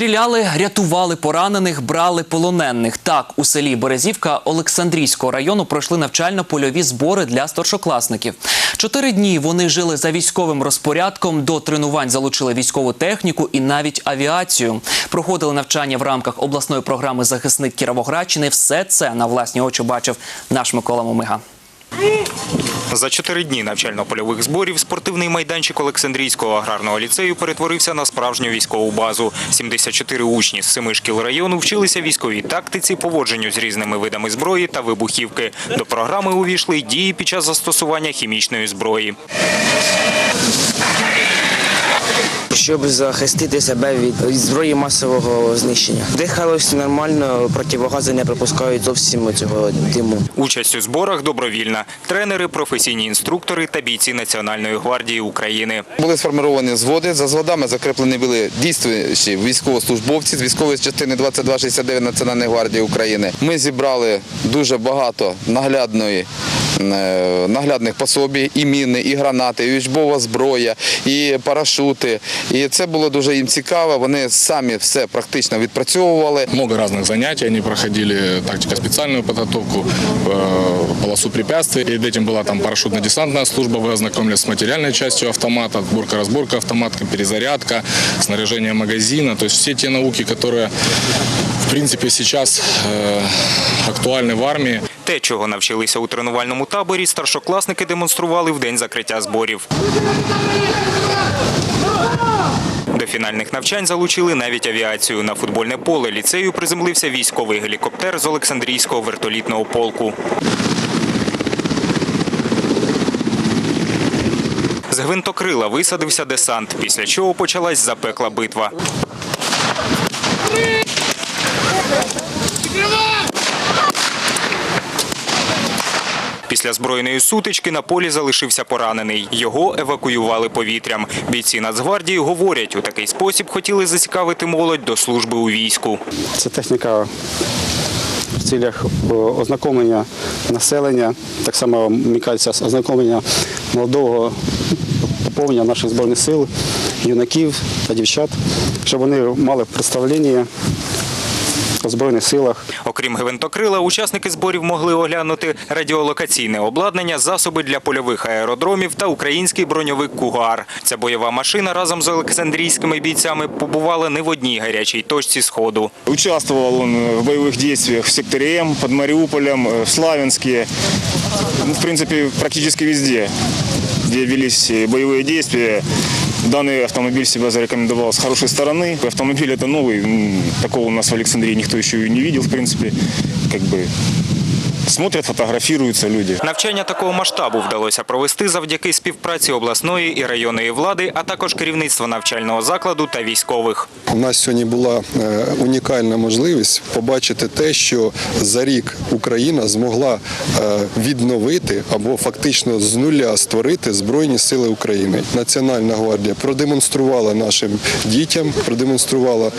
Стріляли, рятували поранених, брали полонених. Так, у селі Березівка Олександрійського району пройшли навчально-польові збори для старшокласників. Чотири дні вони жили за військовим розпорядком. До тренувань залучили військову техніку і навіть авіацію. Проходили навчання в рамках обласної програми Захисник Кіровоградщини. Все це на власні очі бачив наш Микола Мумига. За чотири дні навчально-польових зборів спортивний майданчик Олександрійського аграрного ліцею перетворився на справжню військову базу. 74 учні з семи шкіл району вчилися військовій тактиці, поводженню з різними видами зброї та вибухівки. До програми увійшли й дії під час застосування хімічної зброї. Щоб захистити себе від, зброї масового знищення. Дихалось нормально, противогази не пропускають зовсім цього диму. Участь у зборах добровільна. Тренери, професійні інструктори та бійці Національної гвардії України. Були сформовані зводи. За зводами закреплені були дійствуючі військовослужбовці з військової частини 2269 Національної гвардії України. Ми зібрали дуже багато наглядної. е, Наглядних пособій, і міни, і гранати, і учбова зброя, і парашути. І це було дуже їм цікаво. Вони самі все практично відпрацьовували. Много разных занятий. Они проходили тактико-специальную подготовку, э, полосу препятствий. Перед этим была там парашютно-десантная служба. Вы ознакомились с материальной частью автомата, сборка-разборка автомата, перезарядка, снаряжение магазина. То есть все те науки, которые, в принципе, сейчас э, актуальны в армии. Те, чого навчилися у тренувальному таборі, старшокласники демонстрували в день закриття зборів. До фінальних навчань залучили навіть авіацію. На футбольне поле ліцею приземлився військовий гелікоптер з Олександрійського вертолітного полку. З гвинтокрила висадився десант, після чого почалась запекла битва. Після збройної сутички на полі залишився поранений. Його евакуювали повітрям. Бійці Нацгвардії говорять, у такий спосіб хотіли зацікавити молодь до служби у війську. Це техніка в цілях ознакомлення населення, так само мені кажеться, ознакомлення молодого поповнення наших збройних сил, юнаків та дівчат, щоб вони мали представлення Збройних силах. Окрім гвинтокрила, учасники зборів могли оглянути радіолокаційне обладнання, засоби для польових аеродромів та український броньовик Кугар. Ця бойова машина разом з олександрійськими бійцями побувала не в одній гарячій точці сходу. Участвовал он в боевых действиях в секторе М, под Мариуполем, э, в Славянске, ну, в принципе, практически везде, где велись э, боевые действия. Данный автомобиль себя зарекомендовал с хорошей стороны. Автомобиль это новый, м, такого у нас в Александрии никто еще и не видел, в принципе, как бы смотрят, фотографируются люди. Навчання такого масштабу вдалося провести завдяки співпраці обласної і районної влади, а також керівництва навчального закладу та військових. У нас сьогодні була е, унікальна можливість побачити те, що за рік Україна змогла е, відновити або фактично з нуля створити Збройні Сили України. Національна гвардія продемонструвала нашим дітям, продемонструвала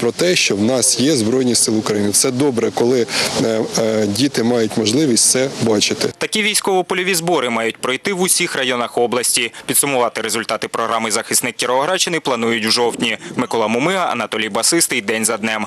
про те, що в нас є Збройні Сили України. Це добре, коли е, діти мають можливість це бачити. Такі військово-польові збори мають пройти в усіх районах області. Підсумувати результати програми «Захисник Кіровоградщини» планують в жовтні. Микола Мумига, Анатолій Басистий. День за днем.